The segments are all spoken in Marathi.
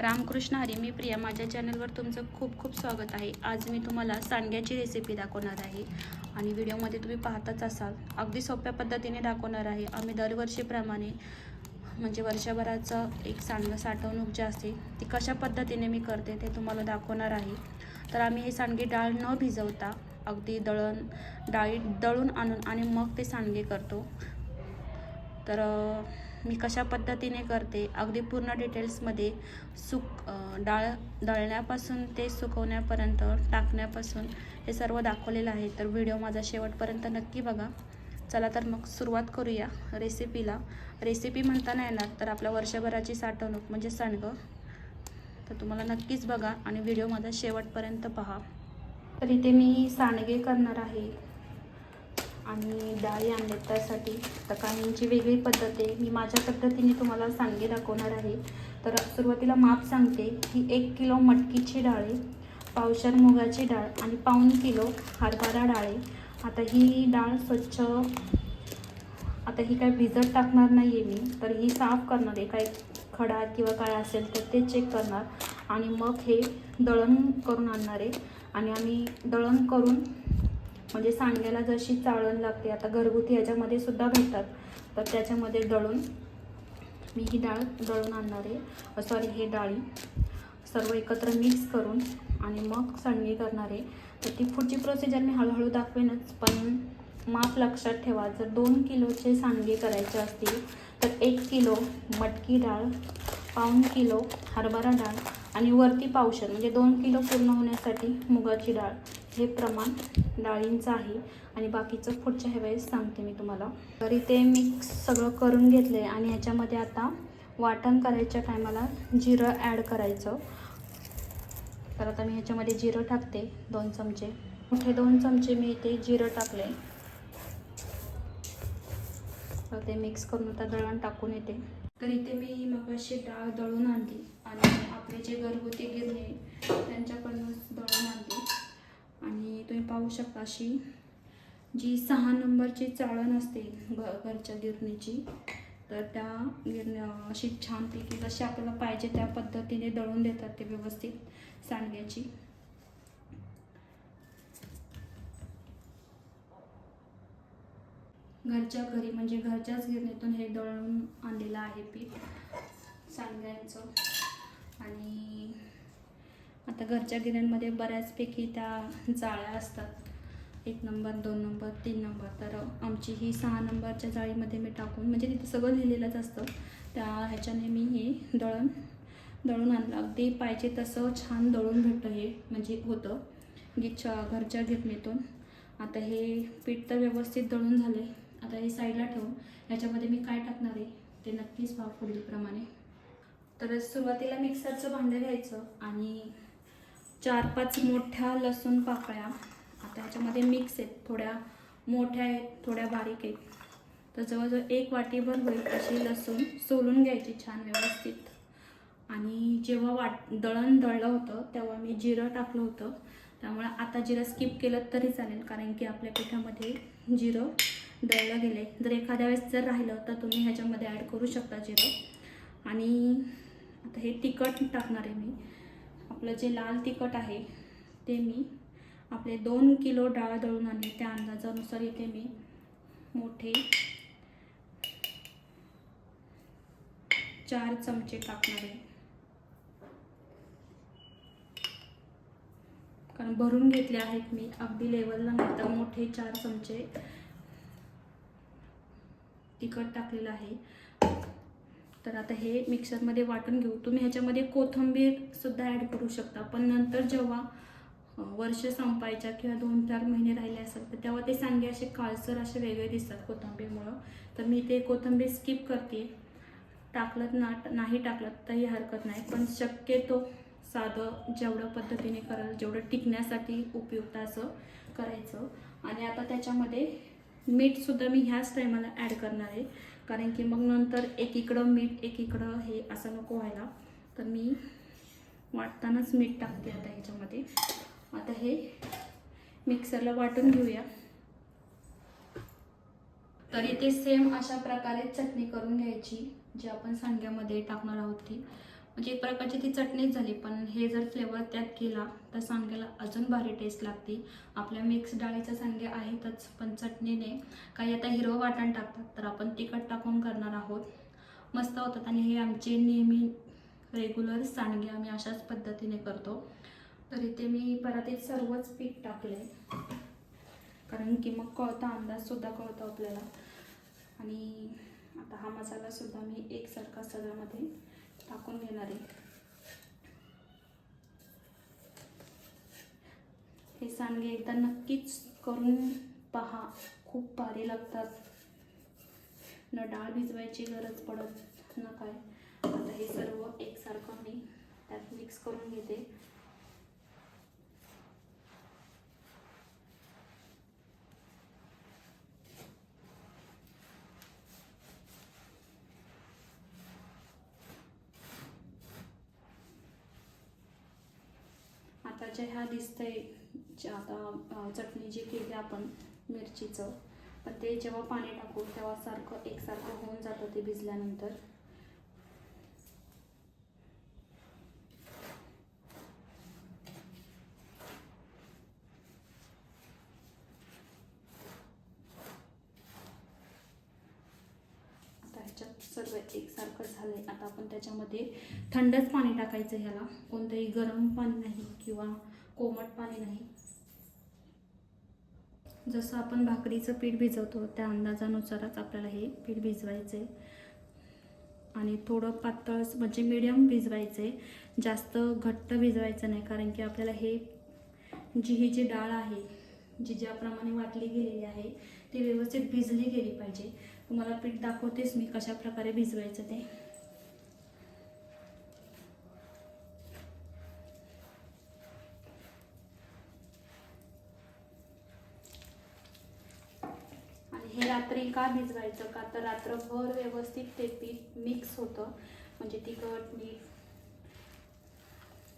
रामकृष्ण हरी मी प्रिया. माझ्या चॅनलवर तुमचं खूप खूप स्वागत आहे. आज मी तुम्हाला सांडग्याची रेसिपी दाखवणार आहे. आणि व्हिडिओमध्ये तुम्ही पाहताच असाल. अगदी सोप्या पद्धतीने दाखवणार आहे. आम्ही दरवर्षीप्रमाणे म्हणजे वर्षभराचं एक सांडगं साठवणूक जी असते ती कशा पद्धतीने मी करते ते तुम्हाला दाखवणार आहे. तर आम्ही हे सांडगे डाळ न भिजवता अगदी दळण डाळी दळून आणून आणि मग ते सांडगे करतो. तर मी कशा पद्धतीने करते अगदी पूर्ण डिटेल्समध्ये सुक डाळ दळण्यापासून ते सुकवण्यापर्यंत टाकण्यापासून हे सर्व दाखवलेलं आहे. तर व्हिडिओ माझा शेवटपर्यंत नक्की बघा. चला तर मग सुरुवात करूया रेसिपीला. रेसिपी म्हणता नाही येणार तर आपल्या वर्षभराची साठवणूक म्हणजे सांडगं तर तुम्हाला नक्कीच बघा आणि व्हिडिओ माझा शेवटपर्यंत पहा. तर इथे मी सांडगे करणार आहे. आणि डाळी आणले त्यासाठी तर काहींची वेगळी पद्धत आहे. मी माझ्या पद्धतीने तुम्हाला सांगे दाखवणार आहे. तर सुरुवातीला माप सांगते की एक किलो मटकीची डाळ आहे पावशर मुगाची डाळ आणि पाऊण किलो हरभरा डाळ आहे. आता ही डाळ स्वच्छ आता ही काय भिजत टाकणार नाही आहे मी तर ही साफ करणार आहे. काय खडा किंवा काय असेल तर ते चेक करणार. आणि मग हे दळण करून आणणार आहे. आणि आम्ही दळण करून म्हणजे सांग्याला जशी चाळण लागते आता घरगुती ह्याच्यामध्ये सुद्धा भेटतात. तर त्याच्यामध्ये दळून मी ही डाळ दळून आणणार आहे. सॉरी हे डाळी सर्व एकत्र मिक्स करून आणि मग सांडगे करणार आहे. तर ती पुढची प्रोसिजर मी हळूहळू दाखवेनच पण माप लक्षात ठेवा. जर दोन किलोचे सांडगे करायचे असतील तर एक किलो मटकी डाळ पाऊन किलो हरभरा डाळ आणि वरती पावशर म्हणजे दोन किलो पूर्ण होण्यासाठी मुगाची डाळ. हे प्रमाण डाळींचं आहे आणि बाकीचं पुढच्या ह्या वेळेस सांगते मी तुम्हाला. तर इथे मिक्स सगळं करून घेतलं आहे आणि ह्याच्यामध्ये आता वाटण करायच्या टायमाला जिरं ॲड करायचं. तर आता मी ह्याच्यामध्ये जिरं टाकते दोन चमचे. मोठे दोन चमचे मी इथे जिरं टाकले. तर ते मिक्स करून आता दळण टाकून येते. तर इथे मी मगाशी डाळ दळून आणली आणि आपले जे घरगुती गिरणे त्यांच्याकडूनच दळून आणली. आणि तुम्ही पाहू शकता अशी जी सहा नंबरची चाळण असते घ घरच्या गिरणीची तर त्या गिरण्या अशी छानपैकी जशी आपल्याला पाहिजे त्या पद्धतीने दळून देतात ते व्यवस्थित सांडग्याची. घरच्या घरी म्हणजे घरच्याच गिरणीतून हे दळून आणलेलं आहे पीठ सांडग्यांचं. आणि आता घरच्या गिऱ्यांमध्ये बऱ्याचपैकी त्या जाळ्या असतात. एक नंबर दोन नंबर तीन नंबर. तर आमची ही सहा नंबरच्या जाळीमध्ये मी टाकून म्हणजे तिथं सगळं लिहिलेलंच असतं. त्या ह्याच्याने मी हे दळण दळून आणलं. अगदी पाहिजे तसं छान दळून भेटतं हे म्हणजे होतं. गिच्या घरच्या गिरणीतून. आता हे पीठ तर व्यवस्थित दळून झाले आता हे साईडला ठेवून ह्याच्यामध्ये मी काय टाकणार आहे ते नक्कीच भाव पुढीलप्रमाणे. तर सुरुवातीला मिक्सरचं भांडं घ्यायचं आणि चार पाच मोठ्या लसूण पाकळ्या. आता ह्याच्यामध्ये मिक्स आहेत. थोड्या मोठ्या आहेत थोड्या बारीक आहेत. तर जवळजवळ एक वाटीभर होईल अशी लसूण सोलून घ्यायची छान व्यवस्थित. आणि जेव्हा वाट दळण दळलं होतं तेव्हा मी जिरं टाकलं होतं. त्यामुळे आता जिरं स्किप केलं तरी चालेल कारण की आपल्या पिठामध्ये जिरं दळलं गेले जर एखाद्या वेळेस जर राहिलं तर तुम्ही ह्याच्यामध्ये ॲड करू शकता जिरं. आणि आता हे तिखट टाकणार आहे मी. आपलं जे लाल तिखट आहे ते मी आपले दोन किलो डाळ दळून आणले. त्या अंदाजानुसार इथे मी मोठे चार चमचे टाकणार आहे. कारण भरून घेतले आहेत मी अगदी लेवलला नाही तर मोठे चार चमचे तिखट टाकलेलं आहे. तर आता हे मिक्सरमध्ये वाटून घेऊ. तुम्ही ह्याच्यामध्ये कोथंबीरसुद्धा ॲड करू शकता. पण नंतर जेव्हा वर्ष संपायच्या किंवा दोन चार महिने राहिले असतात तर तेव्हा ते सांगे असे काळसर असे वेगळे दिसतात कोथिंबीरमुळं. तर मी ते कोथिंबीर स्किप करते. टाकलं ना नाही टाकलं तरी हरकत नाही. पण शक्यतो साधं जेवढं पद्धतीने कराल जेवढं टिकण्यासाठी उपयुक्त असं करायचं. आणि आता त्याच्यामध्ये मीठसुद्धा मी ह्याच टायमाला ॲड करणार आहे. कारण की मग नंतर एकीकडं मीठ एकीकडं हे असं नको व्हायला. तर मी वाटतानाच मीठ टाकते आता ह्याच्यामध्ये. आता हे मिक्सरला वाटून घेऊया. तर इथे सेम अशा प्रकारे चटणी करून घ्यायची जी आपण सांग्यामध्ये टाकणार आहोत ती. म्हणजे एक प्रकारची ती चटणीच झाली पण हे जर फ्लेवर त्यात केला तर सांग्याला अजून भारी टेस्ट लागते. आपल्या मिक्स डाळीच्या सांगे आहेतच पण चटणीने काही आता हिरवं वाटण टाकतात तर आपण तिखट टाकून करणार आहोत. मस्त होतात आणि हे आमचे नेहमी रेग्युलर सांडगे आम्ही अशाच पद्धतीने करतो. तर इथे मी परातीत सर्वच पीठ टाकले कारण की मग कळता अंदाजसुद्धा कळतो आपल्याला. आणि आता हा मसालासुद्धा मी एकसारखा सगळ्यामध्ये आहे हे सांडगे एकदा नक्कीच करून पहा. खूप भारी लागतात. न डाळ भिजवायची गरज पडत न काय? आता हे सर्व एकसारखं मी त्यात मिक्स करून घेते. आता ह्या दिसतंय जे आता चटणी जी केली आपण मिरचीचं पण ते जेव्हा पाणी टाकू तेव्हा सारखं एकसारखं होऊन जातं ते भिजल्यानंतर आता ह्याच्यात सर्व एकसारखं झालंय आता आपण त्याच्यामध्ये थंडच पाणी टाकायचं ह्याला. कोणतंही गरम पाणी नाही किंवा कोमट पाणी नाही. जसं आपण भाकरीचं पीठ भिजवतो त्या अंदाजानुसारच आपल्याला हे पीठ भिजवायचं. आहे आणि थोडं पातळ म्हणजे मिडियम भिजवायचं. आहे जास्त घट्ट भिजवायचं नाही कारण की आपल्याला हे जी ही जी डाळ आहे जी ज्याप्रमाणे वाटली गेलेली आहे ती व्यवस्थित भिजली गेली पाहिजे. तुम्हाला पीठ दाखवतेच मी कशा प्रकारे भिजवायचं ते. हे रात्री का भिजवायचं का? तर रात्रभर व्यवस्थित ते पीठ मिक्स होतं. म्हणजे तिखट मीठ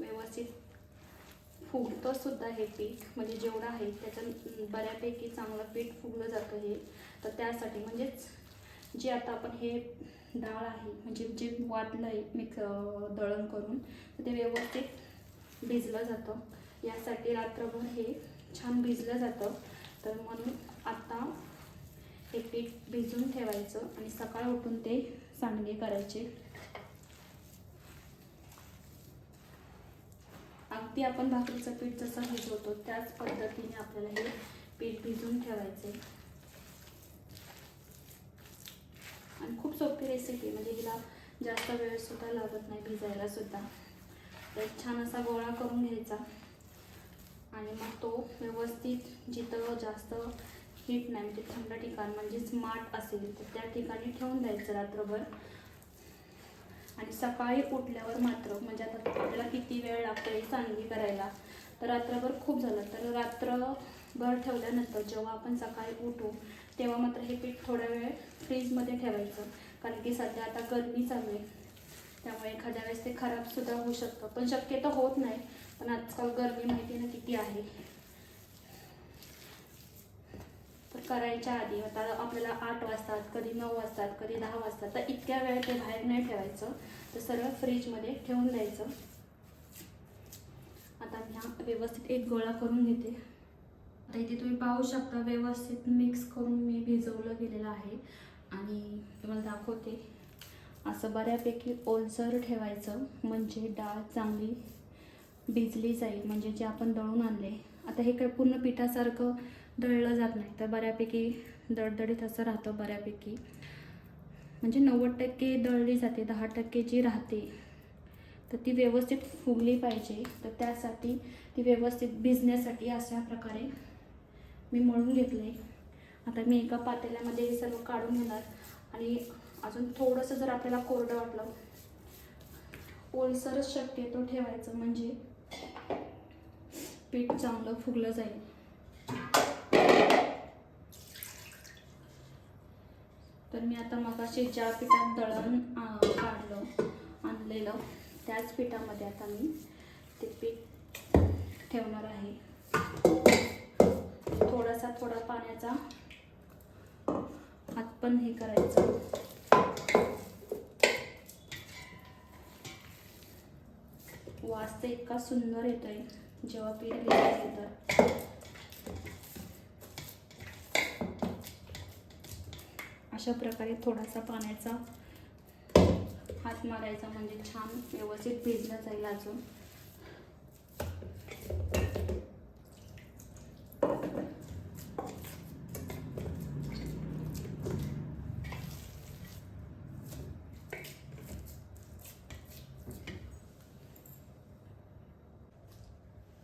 व्यवस्थित फुगतं सुद्धा हे पीठ. म्हणजे जेवढं आहे त्याचं बऱ्यापैकी चांगलं पीठ फुगलं जातं हे. तर त्यासाठी म्हणजेच जे आता आपण हे डाळ आहे म्हणजे जे वाटलं आहे मिक्स दळण करून तर ते व्यवस्थित भिजलं जातं. यासाठी रात्रभर हे छान भिजलं जातं. तर म्हणून आता ते पीठ भिजून ठेवायचं आणि सकाळ उठून ते सांडगे करायचे. अगदी आपण भाकरीचं पीठ जसं भिजवतो त्याच पद्धतीने आपल्याला हे पीठ भिजून ठेवायचे आणि खूप सोपी रेसिपी म्हणजे हिला जास्त वेळ सुद्धा लागत नाही भिजायला सुद्धा. तर छान असा गोळा करून घ्यायचा. आणि मग तो व्यवस्थित जिथं जास्त हीट नाही म्हणजे थंड ठिकाण म्हणजेच माठ असेल तर त्या ठिकाणी ठेवून द्यायचं रात्रभर. आणि सकाळी उठल्यावर मात्र म्हणजे आता आपल्याला किती वेळ लागतो ही सांडगी करायला तर रात्रभर खूप झालं. तर रात्रभर ठेवल्यानंतर जेव्हा आपण सकाळी उठू तेव्हा मात्र हे पीठ थोडा वेळ फ्रीजमध्ये ठेवायचं. कारण की सध्या आता गरमी चालू आहे. त्यामुळे एखाद्या वेळेस ते खराबसुद्धा होऊ शकतं. पण शक्यतो होत नाही. पण आजकाल गरमी माहिती ना किती आहे तर करायच्या आधी आता आपल्याला आठ वाजतात कधी नऊ वाजतात कधी दहा वाजतात तर इतक्या वेळ ते बाहेर नाही ठेवायचं. तर सरळ फ्रीजमध्ये ठेवून द्यायचं. आता मी हा व्यवस्थित एक गोळा करून घेते. आता इथे तुम्ही पाहू शकता व्यवस्थित मिक्स करून मी भिजवलं गेलेलं आहे. आणि तुम्हाला दाखवते असं बऱ्यापैकी ओलसर ठेवायचं म्हणजे डाळ चांगली भिजली जाईल म्हणजे जे आपण दळून आणले. आता हे काय पूर्ण पिठासारखं दळलं जात नाही. तर बऱ्यापैकी दडदडीत असं राहतं बऱ्यापैकी. म्हणजे नव्वद टक्के दळली जाते दहा टक्के जी राहते तर ती व्यवस्थित फुगली पाहिजे. तर त्यासाठी ती व्यवस्थित भिजण्यासाठी अशा प्रकारे मी मळून घेतले आता मी एका पातेल्यामध्ये हे सर्व काढून घेणार. आणि अजून थोडंसं जर आपल्याला कोरडं वाटलं ओलसरच शक्यतो ठेवायचं. म्हणजे पीठ चांगलं फुगलं जाईल. तर मी आता मगाशी ज्या पिठात दळण काढलं आणलेलं त्याच पिठामध्ये आता मी ते पीठ ठेवणार आहे. थोडासा थोडा पाण्याचा हात पण हे करायचं. वास तर इतका सुंदर येतो आहे जेव्हा पीठ घेतलं तर. अशा प्रकारे थोडासा पाण्याचा हात मारायचा म्हणजे छान व्यवस्थित भिजलं जाईल अजून.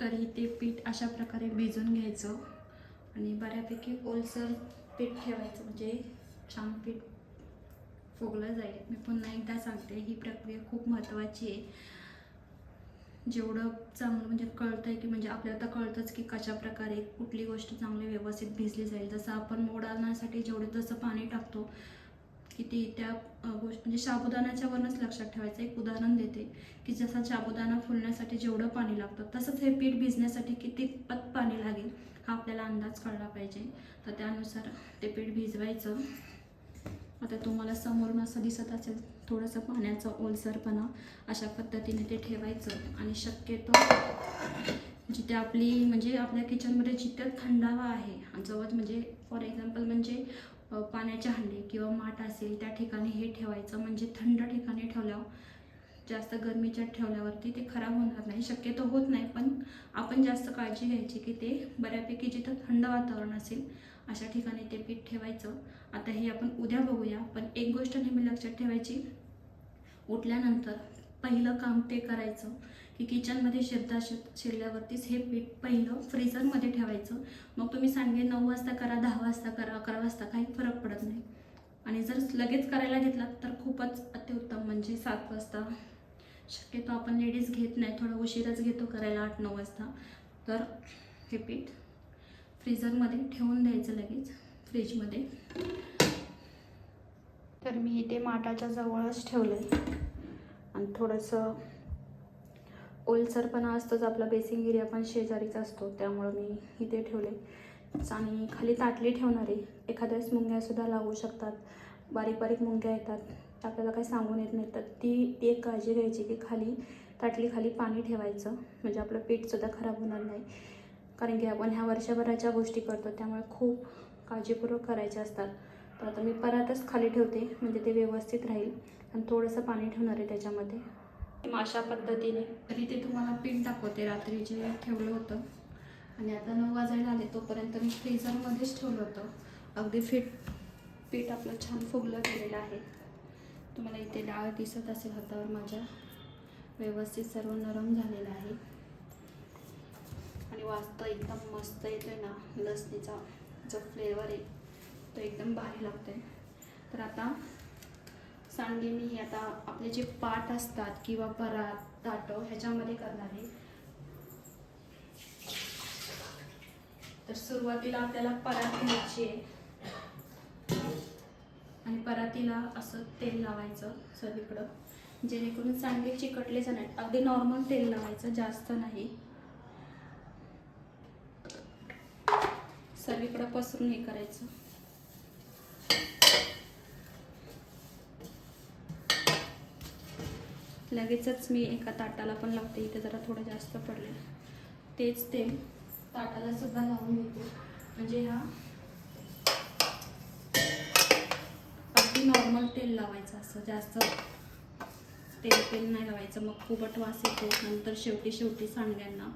तरी ते पीठ अशा प्रकारे भिजून घ्यायचं आणि बऱ्यापैकी ओलसर पीठ ठेवायचं म्हणजे छान पीठ फुगलं जाईल. मी पुन्हा एकदा सांगते ही प्रक्रिया खूप महत्त्वाची आहे. जेवढं चांगलं म्हणजे कळतं आहे की म्हणजे आपल्याला तर कळतंच की कशा प्रकारे कुठली गोष्ट चांगली व्यवस्थित भिजली जाईल. जसं आपण मोडण्यासाठी जेवढं तसं पाणी टाकतो की ती त्या गोष्ट म्हणजे शाबुदाण्याच्यावरच लक्षात ठेवायचं. एक उदाहरण देते की जसा साबुदाणा फुलण्यासाठी जेवढं पाणी लागतं तसंच हे पीठ भिजण्यासाठी किती पत पाणी लागेल हा आपल्याला अंदाज कळला पाहिजे. तर त्यानुसार ते पीठ भिजवायचं. आता तुम्हाला समोरून असं दिसत असेल थोडंसं पाण्याचा ओलसरपणा अशा पद्धतीने ते ठेवायचं. आणि शक्यतो जिथे आपली म्हणजे आपल्या किचनमध्ये जिथे थंडावा आहे जवळ म्हणजे फॉर एक्झाम्पल म्हणजे पाण्याच्या हंडी किंवा माठ असेल त्या ठिकाणी हे ठेवायचं. म्हणजे थंड ठिकाणी ठेवल्यावर जास्त गरमीच्यात ठेवल्यावरती ते खराब होणार नाही. शक्यतो होत नाही पण आपण जास्त काळजी घ्यायची की ते बऱ्यापैकी जिथं थंड वातावरण असेल अशा ठिकाणी ते पीठ ठेवायचं. आता हे आपण उद्या बघूया पण एक गोष्ट नेहमी लक्षात ठेवायची उठल्यानंतर पहिलं काम ते करायचं की किचनमध्ये शिरता शिर शिरल्यावरतीच हे पीठ पहिलं फ्रीजरमध्ये ठेवायचं. मग तुम्ही सांगे नऊ वाजता करा दहा वाजता करा अकरा वाजता काही फरक पडत नाही. आणि जर लगेच करायला घेतलात तर खूपच अतिउत्तम म्हणजे सात वाजता शक्यतो आपण लेडीज घेत नाही थोडा उशीरच घेतो करायला आठ नऊ वाजता. तर हे पीठ फ्रीजरमध्ये ठेवून द्यायचं लगेच फ्रीजमध्ये. तर मी इथे माठाच्या जवळच ठेवलं आहे आणि थोडंसं ओलसरपणा असतोच आपला बेसिंग एरिया पण शेजारीच असतो त्यामुळं मी इथे ठेवले आणि खाली ताटली ठेवणार आहे एखाद्या वेळेस मुंग्यासुद्धा लागू शकतात. बारीक बारीक मुंग्या येतात. आपल्याला काही सांगून येत नाही तर ती ती एक काळजी घ्यायची की खाली ताटली खाली पाणी ठेवायचं. म्हणजे आपलं पीठसुद्धा खराब होणार नाही. कारण की आपण ह्या वर्षभराच्या गोष्टी करतो त्यामुळे खूप काळजीपूर्वक करायच्या असतात. तर आता मी परातच खाली ठेवते म्हणजे ते व्यवस्थित राहील. आणि थोडंसं पाणी ठेवणार आहे त्याच्यामध्ये. अशा पद्धतीने तरी ते तुम्हाला पीठ दाखवते रात्री जे ठेवलं होतं. आणि आता नऊ वाजायला आले तोपर्यंत मी फ्रीजरमध्येच ठेवलं होतं. अगदी फिट पीठ आपलं छान फुगलं गेलेलं आहे. तुम्हाला इथे डाळ दिसत असेल हातावर माझ्या. व्यवस्थित सर्व नरम झालेलं आहे. आणि वाजता एकदम मस्त येतो आहे ना लसणीचा जो फ्लेवर आहे तो एकदम भारी लागतो आहे तर आता सांडगे मी आता आपले जे पाट असतात किंवा परात ताटव ह्याच्यामध्ये करणार आहे. तर सुरुवातीला आपल्याला परात घ्यायची आहे. आणि परातीला असं तेल लावायचं सगळीकडं. जेणेकरून चांगले चिकटले जाणार अगदी नॉर्मल तेल लावायचं जास्त नाही. सगळीकडं पसरून हे करायचं. लगेचच मी एका ताटाला पण लावते इथे जरा थोडं जास्त पडले तेच तेल ताटाला सुद्धा लावून घेते. म्हणजे हा नॉर्मल तेल लावायचं असं जास्त तेल तेल नाही लावायचं. मग खूपट वास येतो. नंतर शेवटी शेवटी सांडग्यांना.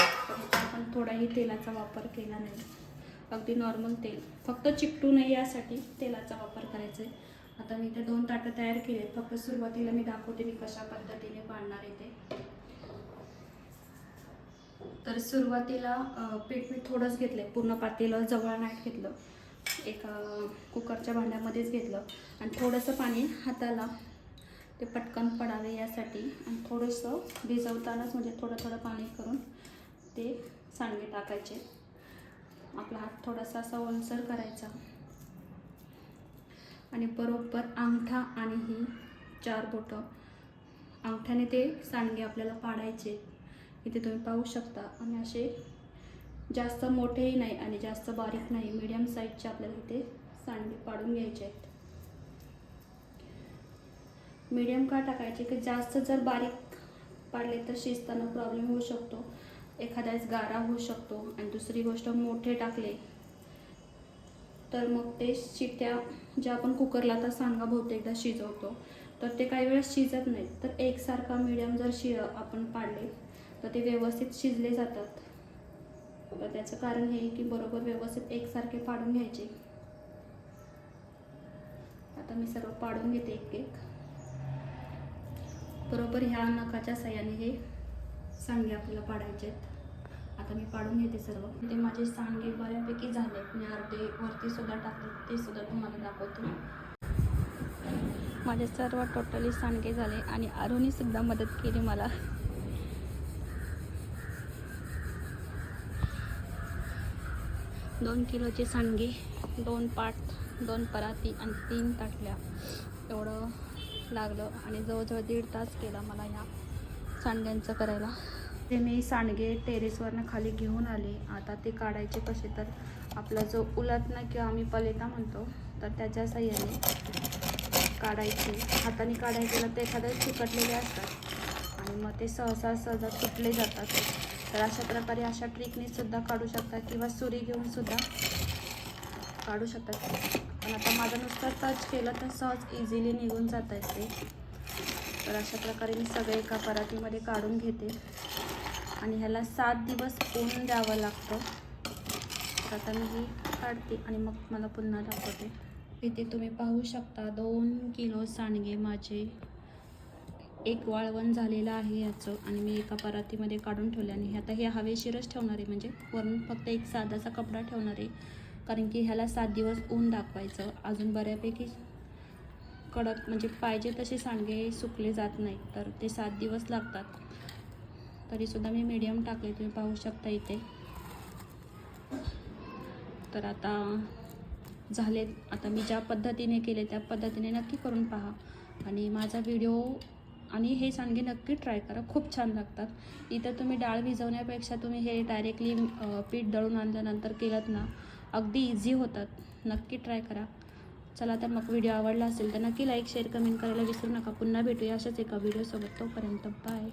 आपण थोडाही तेलाचा वापर केला नाही. अगदी नॉर्मल तेल. फक्त चिकटू नये यासाठी तेलाचा वापर करायचा आहे. आता मी इथे दोन ताटं तयार केले आहेत. फक्त सुरुवातीला मी दाखवते मी कशा पद्धतीने बांधणार येते तर सुरुवातीला पीठ मी थोडंच घेतलं आहे पूर्ण पातेलं जवळ नाही घेतलं. एका कुकरच्या भांड्यामध्येच घेतलं. आणि थोडंसं पाणी हाताला ते पटकन पडावे यासाठी आणि थोडंसं भिजवतानाच म्हणजे थोडं थोडं पाणी करून ते सांडगे टाकायचे. आपला हात थोडासा असा ओलसर करायचा. आणि बरोबर अंगठा आणि ही चार बोटं. अंगठ्याने ते सांडगे आपल्याला पाडायचे. इथे तुम्ही पाहू शकता. आणि असे जास्त मोठेही नाही आणि जास्त बारीक नाही मीडियम साईजचे आपल्याला इथे सांडे पाडून घ्यायचे आहेत. मीडियम का टाकायचे की जास्त जर बारीक पाडले तर शिजताना प्रॉब्लेम होऊ शकतो. एखाद्यास गारा होऊ शकतो आणि दुसरी गोष्ट मोठे टाकले तर मग ते शिट्ट्या ज्या आपण कुकरला आता सांगा बहुतेकदा शिजवतो. तर ते काही वेळेस शिजत नाहीत. तर एकसारखा मिडियम जर शि आपण पाडले तर ते व्यवस्थित शिजले जातात. तर त्याचं कारण हे की बरोबर व्यवस्थित एकसारखे पाडून घ्यायचे. आता मी सर्व पाडून घेते एक एक. बरोबर ह्या नखाच्या साह्याने हे सांगे आपल्याला पाडायचे आहेत. आता मी पाडून घेते सर्व. ते माझे सांगे बऱ्यापैकी झाले. मी अर्धे वरती सुद्धा टाकले. ते सुद्धा तुम्हाला दाखवते. माझे सर्व टोटली सांडगे झाले आणि अरुणी सुद्धा मदत केली मला. दोन किलोचे सांडगे दोन पाट दोन पराती आणि तीन ताटल्या. एवढं लागलं आणि जवळजवळ दीड तास केला मला ह्या सांडग्यांचं करायला. ते मी सांडगे टेरेसवरनं खाली घेऊन आले. आता ते काढायचे कसे तर आपला जो उलटणं किंवा आम्ही पलेता म्हणतो तर त्याच्या साह्याने काढायचे. हाताने काढायचे तर तर एखाद्या चिकटलेले असतात आणि मग ते सहसा सहजा तुटले जातात. तर अशा प्रकारे अशा ट्रिकने सुद्धा काढू शकता किंवा सुरी घेऊन सुद्धा काढू शकतात पण आता माझं नुसतं टच केलं तर सहज इझिली निघून जात आहेत ते. तर अशा प्रकारे मी सगळे एका परातीमध्ये काढून घेते. आणि ह्याला सात दिवस ऊन द्यावं लागतं. तर आता मी ही काढते आणि मग मला पुन्हा दाखवते. इथे तुम्ही पाहू शकता दोन किलो सांडगे माझे. एक वाळवण झालेलं आहे याचं आणि मी एका परातीमध्ये काढून ठेवले आणि आता हे हवेशीरच ठेवणार आहे म्हणजे वरून फक्त एक साधाचा कपडा ठेवणार. आहे कारण की ह्याला सात दिवस ऊन दाखवायचं. अजून बऱ्यापैकी कडक म्हणजे पाहिजे तसे सांडगे सुकले जात नाही तर ते सात दिवस लागतात. तरीसुद्धा मी मीडियम टाकले तुम्ही पाहू शकता इथे. तर आता झाले आता मी ज्या पद्धतीने केले त्या पद्धतीने नक्की करून पहा. आणि माझा व्हिडिओ आणि हे सांडगे नक्की ट्राय करा. खूप छान लागतात. इथं तुम्ही डाळ भिजवण्यापेक्षा तुम्ही हे डायरेक्टली पीठ दळून आणल्यानंतर केलं ना अगदी इझी होतात. नक्की ट्राय करा. चला तर मग व्हिडिओ आवडला असेल तर नक्की लाईक शेअर कमेंट करायला विसरू नका. पुन्हा भेटूया अशाच एका व्हिडिओसोबत तोपर्यंत बाय